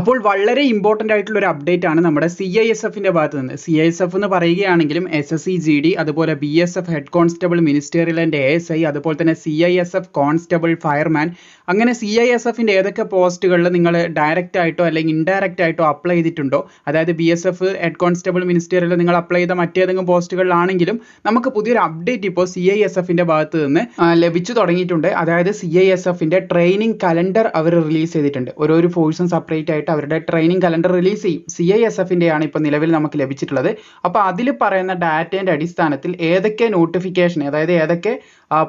അപ്പോൾ വളരെ ഇമ്പോർട്ടന്റ് ആയിട്ടുള്ള ഒരു അപ്ഡേറ്റ് ആണ് നമ്മുടെ സി ഐ എസ് എഫിന്റെ ഭാഗത്ത് നിന്ന്. സി ഐ എസ് എഫ് എന്ന് പറയുകയാണെങ്കിലും S S C G D അതുപോലെ B S F head constable ministerial and A S I അതുപോലെ തന്നെ C I S F constable fireman അങ്ങനെ സി ഐ എസ് എഫിന്റെ ഏതൊക്കെ പോസ്റ്റുകളിൽ നിങ്ങൾ ഡയറക്റ്റ് ആയിട്ടോ അല്ലെങ്കിൽ ഇൻഡയറക്റ്റ് ആയിട്ടോ അപ്ലൈ ചെയ്തിട്ടുണ്ടോ? അതായത് B S F head constable ministerial നിങ്ങൾ അപ്ലൈ ചെയ്ത മറ്റേതെങ്കിലും പോസ്റ്റുകളിലാണെങ്കിലും നമുക്ക് പുതിയൊരു അപ്ഡേറ്റ് ഇപ്പോൾ സി ഐ എസ് എഫിന്റെ ഭാഗത്ത് നിന്ന് ലഭിച്ചു തുടങ്ങിയിട്ടുണ്ട്. അതായത് സി ഐ എസ് എഫിന്റെ ട്രെയിനിങ് കലണ്ടർ അവർ റിലീസ് ചെയ്തിട്ടുണ്ട്. ഓരോരോ ഫോഴ്സും സെപ്പറേറ്റ് ആയിട്ട് അവരുടെ ട്രെയിനിങ് കലണ്ടർ റിലീസ് ചെയ്യും. സി ഐ എസ് എഫിന്റെയാണ് ഇപ്പോൾ നിലവിൽ നമുക്ക് ലഭിച്ചിട്ടുള്ളത്. അപ്പോൾ അതിൽ പറയുന്ന ഡാറ്റേന്റെ അടിസ്ഥാനത്തിൽ ഏതൊക്കെ നോട്ടിഫിക്കേഷൻ അതായത് ഏതൊക്കെ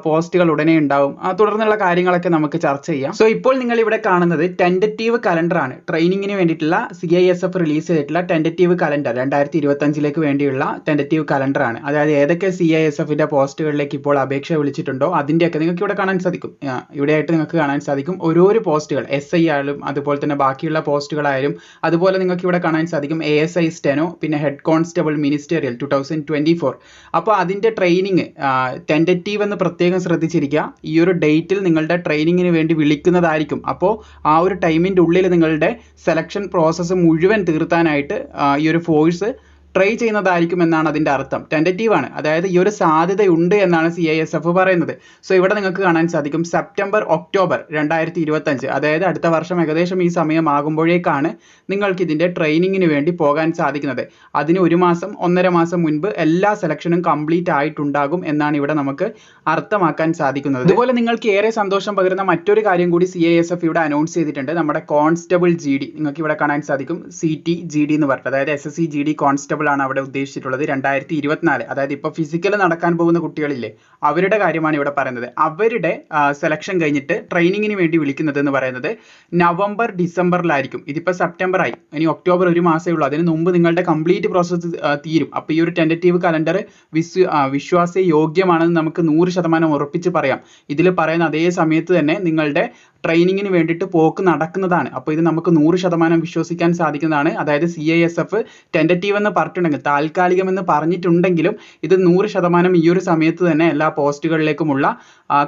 പോസ്റ്റുകൾ ഉടനെ ഉണ്ടാവും. തുടർന്നുള്ള കാര്യങ്ങളൊക്കെ നമുക്ക് ചർച്ച ചെയ്യാം. സോ ഇപ്പോൾ നിങ്ങൾ ഇവിടെ കാണുന്നത് ടെൻഡറ്റീവ് കലണ്ടർ ആണ്. ട്രെയിനിങ്ങിന് വേണ്ടിയിട്ടുള്ള C I S F release ചെയ്തിട്ടുള്ള ടെൻഡറ്റീവ് കലണ്ടർ രണ്ടായിരത്തി ഇരുപത്തഞ്ചിലേക്ക് വേണ്ടിയുള്ള ടെൻഡറ്റീവ് കലണ്ടർ ആണ്. അതായത് ഏതൊക്കെ സി ഐ എസ് എഫിന്റെ പോസ്റ്റുകളിലേക്ക് ഇപ്പോൾ അപേക്ഷ വിളിച്ചിട്ടുണ്ടോ അതിന്റെയൊക്കെ നിങ്ങൾക്ക് ഇവിടെ കാണാൻ സാധിക്കും. ഇവിടെയായിട്ട് നിങ്ങൾക്ക് കാണാൻ സാധിക്കും. ഓരോരോ പോസ്റ്റുകൾ എസ് ഐ ആയാലും അതുപോലെ തന്നെ ബാക്കിയുള്ള പോസ്റ്റുകളായാലും അതുപോലെ നിങ്ങൾക്ക് ഇവിടെ കാണാൻ സാധിക്കും എ എസ് ഐ സ്റ്റെനോ പിന്നെ head constable ministerial two thousand twenty four അപ്പോൾ അതിന്റെ ട്രെയിനിങ് ടെന്ററ്റീവ് എന്ന് പ്രത്യേകം ശ്രദ്ധിച്ചിരിക്കുക. ഈ ഒരു ഡേറ്റിൽ നിങ്ങളുടെ ട്രെയിനിങ്ങിന് വേണ്ടി വിളിക്കുന്നതായിരിക്കും. അപ്പോൾ ആ ഒരു ടൈമിന്റെ ഉള്ളിൽ നിങ്ങളുടെ സെലക്ഷൻ പ്രോസസ്സ് മുഴുവൻ തീർത്താനായിട്ട് ഈ ഒരു ഫോഴ്സ് ട്രൈ ചെയ്യുന്നതായിരിക്കും എന്നാണ് അതിന്റെ അർത്ഥം. ടെന്റേറ്റീവ് ആണ്. അതായത് ഈ ഒരു സാധ്യതയുണ്ട് എന്നാണ് സി ഐ എസ് എഫ് പറയുന്നത്. സോ ഇവിടെ നിങ്ങൾക്ക് കാണാൻ സാധിക്കും. സെപ്റ്റംബർ ഒക്ടോബർ രണ്ടായിരത്തി ഇരുപത്തഞ്ച് അതായത് അടുത്ത വർഷം ഏകദേശം ഈ സമയമാകുമ്പോഴേക്കാണ് നിങ്ങൾക്ക് ഇതിന്റെ ട്രെയിനിങ്ങിന് വേണ്ടി പോകാൻ സാധിക്കുന്നത്. അതിന് ഒരു മാസം ഒന്നര മാസം മുൻപ് എല്ലാ സെലക്ഷനും കംപ്ലീറ്റ് ആയിട്ടുണ്ടാകും എന്നാണ് ഇവിടെ നമുക്ക് അർത്ഥമാക്കാൻ സാധിക്കുന്നത്. അതുപോലെ നിങ്ങൾക്ക് ഏറെ സന്തോഷം പകരുന്ന മറ്റൊരു കാര്യം കൂടി സി ഐ എസ് എഫ് ഇവിടെ അനൗൺസ് ചെയ്തിട്ടുണ്ട്. നമ്മുടെ കോൺസ്റ്റബിൾ ജി ഡി നിങ്ങൾക്ക് ഇവിടെ കാണാൻ സാധിക്കും. സി ടി ജി ഡി എന്ന് പറഞ്ഞിട്ട്. അതായത് S S C G D constable ആണ് അവിടെ ഉദ്ദേശിച്ചിട്ടുള്ളത് രണ്ടായിരത്തി ഇരുപത്തിനാല് അതായത് ഇപ്പോൾ ഫിസിക്കൽ നടക്കാൻ പോകുന്ന കുട്ടികളില്ലേ അവരുടെ കാര്യമാണ് ഇവിടെ പറയുന്നത്. അവരുടെ സെലക്ഷൻ കഴിഞ്ഞിട്ട് ട്രെയിനിങ്ങിന് വേണ്ടി വിളിക്കുന്നത് എന്ന് പറയുന്നത് നവംബർ ഡിസംബറിലായിരിക്കും. ഇതിപ്പോ സെപ്റ്റംബർ ആയി ഇനി ഒക്ടോബർ ഒരു മാസമേ ഉള്ളൂ. അതിന് മുമ്പ് നിങ്ങളുടെ കംപ്ലീറ്റ് പ്രോസസ്സ് തീരും. അപ്പോൾ ഈ ഒരു ടെന്റേറ്റീവ് കലണ്ടർ വിശ്വ വിശ്വാസ യോഗ്യമാണെന്ന് നമുക്ക് നൂറ് ശതമാനം ഉറപ്പിച്ച് പറയാം. ഇതിൽ പറയുന്ന അതേ സമയത്ത് തന്നെ നിങ്ങളുടെ ട്രെയിനിങ്ങിന് വേണ്ടിയിട്ട് പോക്ക് നടക്കുന്നതാണ്. അപ്പോൾ ഇത് നമുക്ക് നൂറ് ശതമാനം വിശ്വസിക്കാൻ സാധിക്കുന്നതാണ്. അതായത് C I S F tentative എന്ന് പറഞ്ഞിട്ടുണ്ടെങ്കിൽ താൽക്കാലികമെന്ന് പറഞ്ഞിട്ടുണ്ടെങ്കിലും ഇത് നൂറ് ശതമാനം ഈ ഒരു സമയത്ത് തന്നെ എല്ലാ പോസ്റ്റുകളിലേക്കുമുള്ള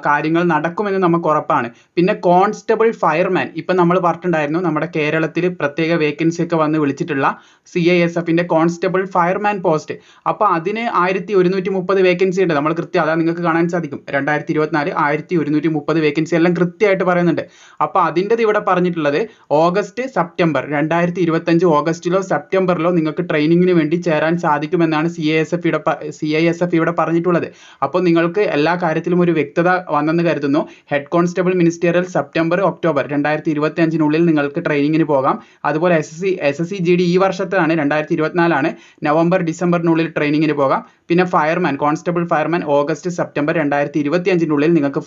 കാര്യങ്ങൾ നടക്കുമെന്ന് നമുക്ക് ഉറപ്പാണ്. പിന്നെ കോൺസ്റ്റബിൾ ഫയർമാൻ ഇപ്പം നമ്മൾ പറഞ്ഞിട്ടുണ്ടായിരുന്നു നമ്മുടെ കേരളത്തിൽ പ്രത്യേക വേക്കൻസി ഒക്കെ വന്ന് വിളിച്ചിട്ടുള്ള സി ഐ എസ് എഫിന്റെ കോൺസ്റ്റബിൾ ഫയർമാൻ പോസ്റ്റ്. അപ്പോൾ അതിന് ആയിരത്തി ഒരുന്നൂറ്റി മുപ്പത് വേക്കൻസി ഉണ്ട്. നമ്മൾ കൃത്യം അതാ നിങ്ങൾക്ക് കാണാൻ സാധിക്കും. രണ്ടായിരത്തി ഇരുപത്തിനാല് ആയിരത്തി ഒരുന്നൂറ്റി മുപ്പത് വേക്കൻസി എല്ലാം കൃത്യമായിട്ട് പറയുന്നുണ്ട്. അപ്പോൾ അതിന്റെത് ഇവിടെ പറഞ്ഞിട്ടുള്ളത് ഓഗസ്റ്റ് സെപ്റ്റംബർ. രണ്ടായിരത്തി ഇരുപത്തഞ്ച് ഓഗസ്റ്റിലോ സെപ്റ്റംബറിലോ നിങ്ങൾക്ക് ട്രെയിനിങ്ങിന് വേണ്ടി ചേരാൻ സാധിക്കുമെന്നാണ് സി ഐ എസ് എഫ് ഇവിടെ സി ഐ എസ് എഫ് ഇവിടെ പറഞ്ഞിട്ടുള്ളത്. അപ്പോൾ നിങ്ങൾക്ക് എല്ലാ കാര്യത്തിലും ഒരു വ്യക്തത വന്നെന്ന് കരുതുന്നു. Head constable ministerial September October രണ്ടായിരത്തി ഇരുപത്തി അഞ്ചിനുള്ളിൽ നിങ്ങൾക്ക് ട്രെയിനിങ്ങിന് പോകാം. അതുപോലെ S S C S S C G D ഈ വർഷത്താണ് രണ്ടായിരത്തി ഇരുപത്തിനാലാണ് നവംബർ ഡിസംബറിനുള്ളിൽ ട്രെയിനിങ്ങിന് പോകാം. പിന്നെ fireman constable fireman August September രണ്ടായിരത്തി ഇരുപത്തി അഞ്ചിനുള്ളിൽ നിങ്ങൾക്ക്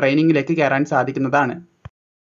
ട്രെയിനിങ്ങിലേക്ക് കയറാൻ സാധിക്കുന്നതാണ്.